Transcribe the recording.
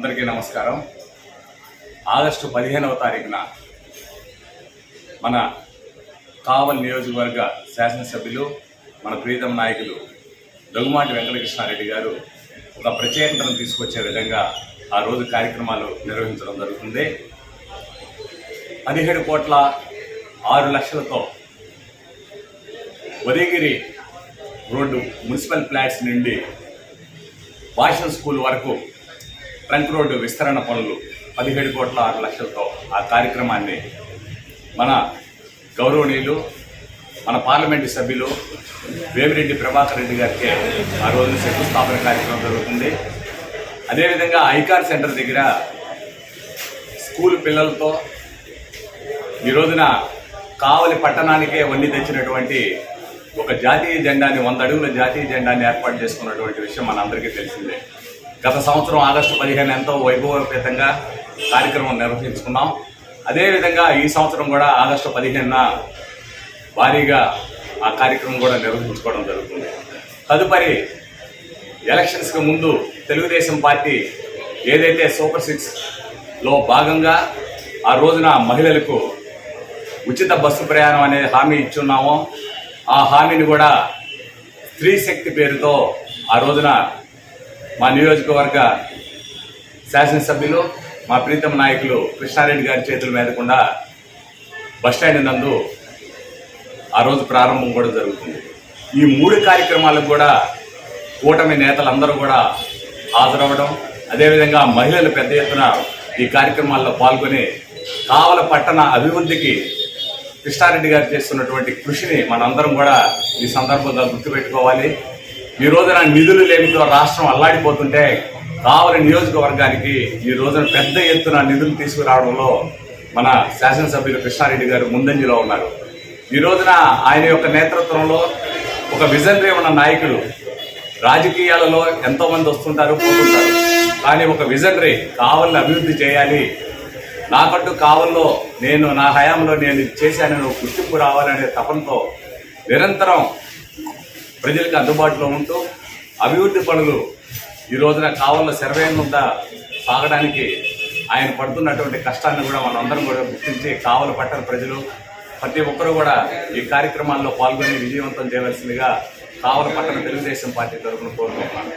అందరికీ నమస్కారం. ఆగస్టు పదిహేనవ తారీఖున మన కావల్ నియోజకవర్గ శాసనసభ్యులు మన ప్రీతం నాయకులు దగ్గుమాటి వెంకటకృష్ణారెడ్డి గారు ఒక ప్రత్యేకతను తీసుకొచ్చే విధంగా ఆ రోజు కార్యక్రమాలు నిర్వహించడం జరుగుతుంది. పదిహేడు కోట్ల ఆరు లక్షలతో ఉదయగిరి రోడ్డు మున్సిపల్ ఫ్లాట్స్ నుండి వాషన్ స్కూల్ వరకు ట్రంక్ రోడ్డు విస్తరణ పనులు పదిహేడు కోట్ల ఆరు లక్షలతో ఆ కార్యక్రమాన్ని మన గౌరవనీయులు మన పార్లమెంటు సభ్యులు వేమిరెడ్డి ప్రభాకర్ రెడ్డి గారికి ఆ రోజున శంకుస్థాపన కార్యక్రమం జరుగుతుంది. అదేవిధంగా ఐకార్ సెంటర్ దగ్గర స్కూల్ పిల్లలతో ఈ రోజున కావలి పట్టణానికే వండి తెచ్చినటువంటి ఒక జాతీయ జెండాని వంద అడుగుల జాతీయ జెండాని ఏర్పాటు చేసుకున్నటువంటి విషయం మనందరికీ తెలిసిందే. గత సంవత్సరం ఆగస్టు పదిహేను ఎంతో వైభవపేతంగా కార్యక్రమం నిర్వహించుకున్నాం. అదేవిధంగా ఈ సంవత్సరం కూడా ఆగస్టు పదిహేనున భారీగా ఆ కార్యక్రమం కూడా నిర్వహించుకోవడం జరుగుతుంది. తదుపరి ఎలక్షన్స్కి ముందు తెలుగుదేశం పార్టీ ఏదైతే సూపర్ సిక్స్లో భాగంగా ఆ రోజున మహిళలకు ఉచిత బస్సు ప్రయాణం అనే హామీ ఇచ్చున్నామో ఆ హామీని కూడా స్త్రీ శక్తి పేరుతో ఆ రోజున మా నియోజకవర్గ శాసనసభ్యులు మా ప్రీతం నాయకులు కృష్ణారెడ్డి గారి చేతుల మీదకుండా బస్టాండ్ నందు ఆ రోజు ప్రారంభం కూడా జరుగుతుంది. ఈ మూడు కార్యక్రమాలకు కూడా కూటమి నేతలందరూ కూడా హాజరవ్వడం అదేవిధంగా మహిళలు పెద్ద ఎత్తున ఈ కార్యక్రమాల్లో పాల్గొని కావల పట్టణ అభివృద్ధికి కృష్ణారెడ్డి గారు చేస్తున్నటువంటి కృషిని మనందరం కూడా ఈ సందర్భంగా గుర్తుపెట్టుకోవాలి. ఈ రోజున నిధులు లేమితో రాష్ట్రం అల్లాడిపోతుంటే కావలి నియోజకవర్గానికి ఈ రోజున పెద్ద ఎత్తున నిధులు తీసుకురావడంలో మన శాసనసభ్యులు కృష్ణారెడ్డి గారు ముందంజలో ఉన్నారు. ఈ రోజున ఆయన యొక్క నేతృత్వంలో ఒక విజనరీ ఉన్న నాయకుడు రాజకీయాలలో ఎంతోమంది వస్తుంటారు పోతుంటారు. కానీ ఒక విజనరీ కావల్ని అభివృద్ధి చేయాలి. నాకంటూ కావల్లో నేను నా హయాంలో నేను చేశానని గుర్తింపు రావాలనే తపనతో నిరంతరం ప్రజలకు అందుబాటులో ఉంటూ అభివృద్ధి పనులు ఈ రోజున కావాల శరవేగంత సాగడానికి ఆయన పడుతున్నటువంటి కష్టాన్ని కూడా మనందరం కూడా గుర్తించి కావల పట్టణ ప్రజలు. ప్రతి ఒక్కరూ కూడా ఈ కార్యక్రమాల్లో పాల్గొని విజయవంతం చేయవలసిందిగా కావల పట్టణ తెలుగుదేశం పార్టీ తరఫున కోరుకుంటున్నాను.